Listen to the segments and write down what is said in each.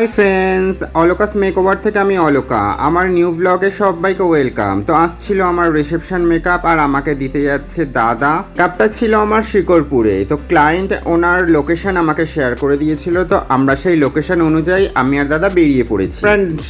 Hi friends অলোকাস makeover থেকে আমি অলোকা। আমার নিউ ব্লগে সবাইকে ওয়েলকাম তো আসছিল আমার রিসেপশন মেকআপ আর আমাকে দিতে যাচ্ছে দাদা। কাপটা ছিল আমার শিকরপুরে তো ক্লায়েন্ট ওনার লোকেশন আমাকে শেয়ার করে দিয়েছিল। তো আমরা সেই লোকেশন অনুযায়ী আমি আর দাদা বেরিয়ে পড়েছি।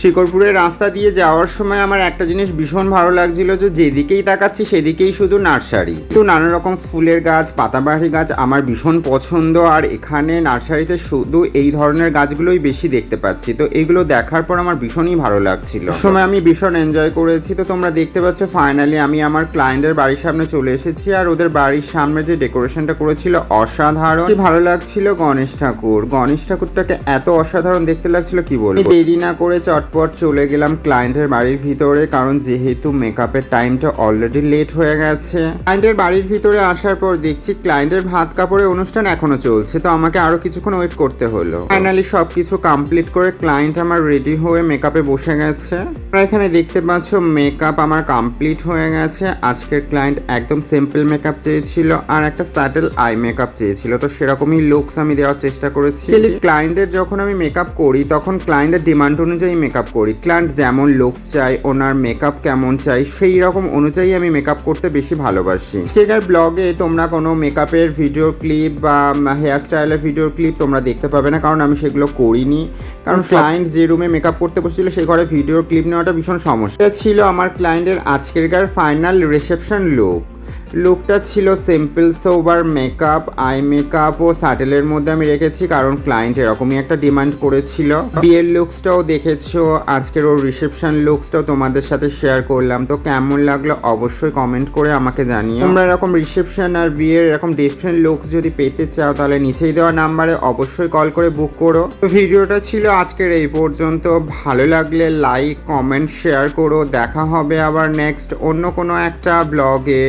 শিকরপুরের রাস্তা দিয়ে যাওয়ার সময় আমার একটা জিনিস ভীষণ ভালো লাগছিল যে যেদিকেই তাকাচ্ছি সেদিকেই শুধু নার্সারি। তো নানা রকম ফুলের গাছ, পাতাবাহারি গাছ আমার ভীষণ পছন্দ। আর এখানে নার্সারিতে শুধু এই ধরনের গাছগুলোই বেশি দেখতে পাচ্ছি। তো এগুলো দেখার পর আমার ভীষণই ভালো লাগছিল। সময় আমি ভীষণ এনজয় করেছি। তো তোমরা দেখতে পাচ্ছ ফাইনালি আমি আমার ক্লায়েন্টের বাড়ির সামনে চলে এসেছি আর ওদের বাড়ির সামনে যে ডেকোরেশনটা করেছিল অসাধারণ। ভালো লাগছিল গণেশ ঠাকুর। গণেশ ঠাকুরটাকে এত অসাধারণ দেখতে লাগছিল কি বলব? দেরি না করে চটপট চলে গেলাম ক্লায়েন্টের বাড়ির ভিতরে কারণ যেহেতু মেকআপের টাইমটা অলরেডি লেট হয়ে গেছে। ক্লায়েন্টের বাড়ির ভিতরে আসার পর দেখছি ক্লায়েন্টের ভাত কাপড়ের অনুষ্ঠান এখনও চলছে। তো আমাকে আরও কিছুক্ষণ ওয়েট করতে হলো। ফাইনালি সবকিছু কমপ্লিট করে ক্লায়েন্ট আমার রেডি হয়ে মেকআপে বসে গেছে। এখানে দেখতে পাচ্ছ মেকআপ আমার কমপ্লিট হয়ে গেছে। আজকের ক্লায়েন্ট একদম সিম্পল মেকআপ চেয়েছিল আর একটা স্যাটেল আই মেকআপ চেয়েছিল। তো সেরকমই লুকস আমি দেওয়ার চেষ্টা করেছি। ক্লায়েন্টের যখন আমি মেকআপ করি তখন ক্লায়েন্টের ডিমান্ড অনুযায়ী মেকআপ করি। ক্লায়েন্ট যেমন লুকস চাই ওনার মেকআপ কেমন চাই সেই রকম অনুযায়ী আমি মেকআপ করতে বেশি ভালোবাসি। আজকের ব্লগে তোমরা কোনো মেকআপের ভিডিও ক্লিপ বা হেয়ার স্টাইলের ভিডিও ক্লিপ তোমরা দেখতে পাবে না কারণ আমি সেগুলো করিনি। কারণ ক্লায়েন্ট যে রুমে মেকআপ করতে বসেছিল সেই ঘরে ভিডিও ক্লিপ নেওয়াটা ভীষণ সমস্যা। ছিল আমার ক্লায়েন্টের আজকেরকার ফাইনাল রিসেপশন লুক লুকটা ছিল simple sober makeup eye makeup ও স্যাটেলের মধ্যে আমি রেখেছি, কারণ ক্লায়েন্ট এরকমই একটা ডিমান্ড করেছিল। বিয়ের লুকসটাও দেখেছ, আজকের ওর রিসেপশন লুকসটাও তোমাদের সাথে শেয়ার করলাম। তো কেমন লাগল অবশ্যই কমেন্ট করে আমাকে জানিও। তোমরা এরকম রিসেপশন আর বিয়ের এরকম ডিফারেন্ট লুকস যদি পেতে চাও, তাহলে নিচেই দেওয়া নাম্বারে অবশ্যই কল করে বুক করো। তো ভিডিওটা ছিল আজকের এই পর্যন্ত। ভালো লাগলে লাইক কমেন্ট শেয়ার করো। দেখা হবে আবার নেক্সট অন্য কোনো একটা ব্লগে